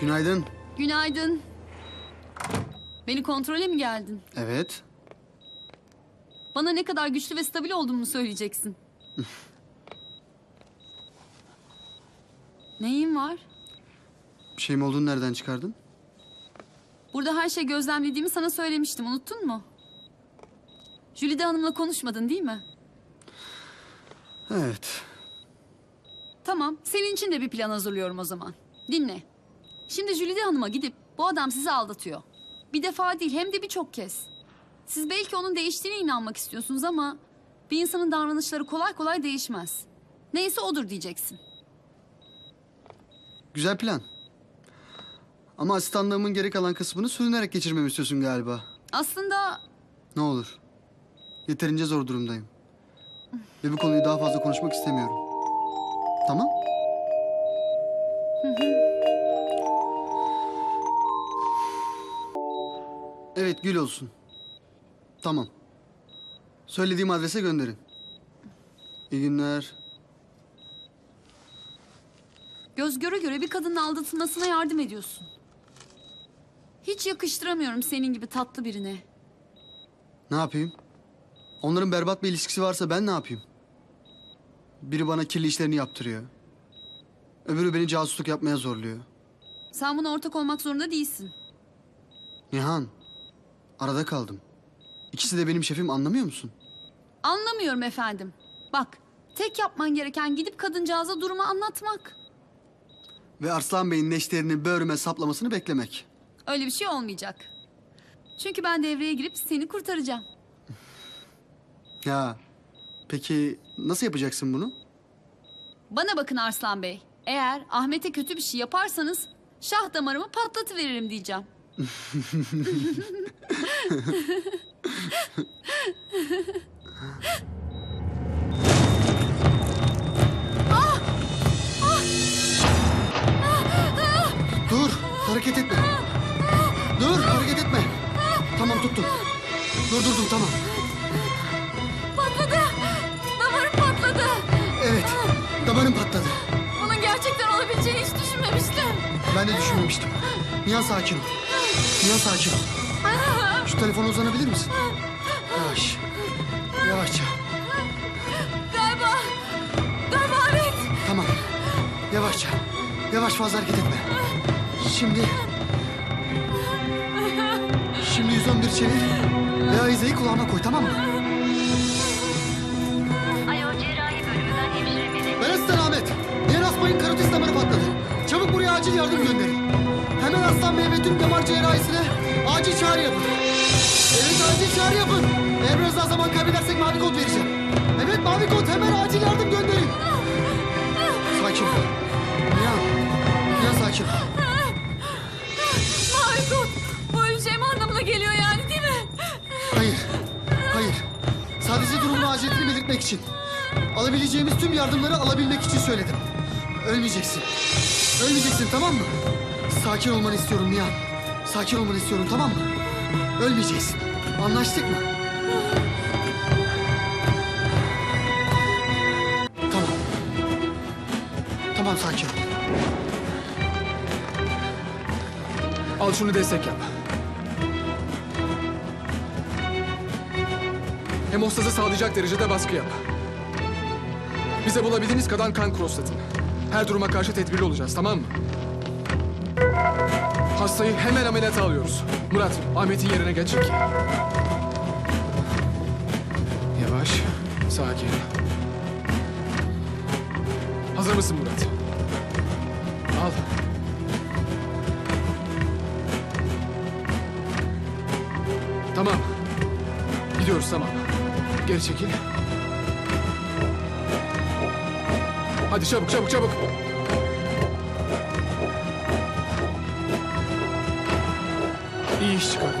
Günaydın. Günaydın. Beni kontrole mi geldin? Evet. Bana ne kadar güçlü ve stabil olduğumu mu söyleyeceksin? Neyin var? Bir şeyim olduğunu nereden çıkardın? Burada her şey gözlemlediğimi sana söylemiştim. Unuttun mu? Jülide Hanım'la konuşmadın değil mi? Evet. Tamam. Senin için de bir plan hazırlıyorum o zaman. Dinle. Şimdi Jülide Hanım'a gidip bu adam sizi aldatıyor. Bir defa değil hem de birçok kez. Siz belki onun değiştiğine inanmak istiyorsunuz ama bir insanın davranışları kolay kolay değişmez. Neyse odur diyeceksin. Güzel plan. Ama asistanlığımın geri kalan kısmını sürünerek geçirmemi istiyorsun galiba. Aslında Ne olur. Yeterince zor durumdayım. Ve bu konuyu daha fazla konuşmak istemiyorum. Tamam? Evet gül olsun. Tamam. Söylediğim adrese gönderin. İyi günler. göz göre göre bir kadının aldatılmasına yardım ediyorsun. Hiç yakıştıramıyorum senin gibi tatlı birine. Ne yapayım? Onların berbat bir ilişkisi varsa ben ne yapayım? Biri bana kirli işlerini yaptırıyor. Öbürü beni casusluk yapmaya zorluyor. Sen buna ortak olmak zorunda değilsin. Nihan, arada kaldım. İkisi de benim şefim anlamıyor musun? Anlamıyorum efendim. Bak, tek yapman gereken gidip kadıncağıza durumu anlatmak. Ve Arslan Bey'in neşterini böğrüme saplamasını beklemek. Öyle bir şey olmayacak. Çünkü ben devreye girip seni kurtaracağım. Ya, peki nasıl yapacaksın bunu? Bana bakın Arslan Bey. Eğer Ahmet'e kötü bir şey yaparsanız şah damarımı patlatıveririm diyeceğim. Dur, hareket etme. Dur, hareket etme. Tamam tuttum. Durdurdum tamam. Patladı! Damarım patladı! Evet, damarım patladı. Bunun gerçekten olabileceğini hiç düşünmemiştim. Ben de düşünmemiştim. Nihan sakin ol. Nihan sakin ol. Şu telefona uzanabilir misin? Yavaş. Yavaşça. Galiba, galiba evet. Tamam. Yavaşça. Yavaş fazla hareket etme. Şimdi... Şimdi 111 çevir. Ve Ayize'yi kulağıma koy tamam mı? Alo cerrahi bölümünden hemşire Melek. Ben Aslan Ahmet. Diğer asmayın karotis damarı patladı. Çabuk buraya acil yardım gönderin. Hemen Aslan tüm damar cerrahisine acil çağrı yapın. Evet acil çağrı yapın. Eğer biraz daha zaman kaybedersek mavi kod vereceğim. Evet mavi kod hemen acil yardım gönderin. Sakin ol. Nihan. Nihan sakin ol. Mavi kod. Bu öleceğim anlamına geliyor yani değil mi? Hayır. Hayır. Sadece durumun aciliyetini belirtmek için. Alabileceğimiz tüm yardımları alabilmek için söyledim. Ölmeyeceksin. Ölmeyeceksin tamam mı? Sakin olmanı istiyorum Nihan. Sakin olmanı istiyorum tamam mı? Ölmeyeceksin. Anlaştık mı? Tamam. Tamam sakin ol. Al şunu destek yap. Hemostazı sağlayacak derecede baskı yap. Bize bulabildiğiniz kadar kan crosslatın. Her duruma karşı tedbirli olacağız tamam mı? Hastayı hemen ameliyata alıyoruz. Murat, Ahmet'in yerine geç. Yavaş, sakin. Hazır mısın Murat? Al. Tamam. Gidiyoruz tamam. Geri çekil. Hadi çabuk çabuk çabuk. İyi iş çıkardın.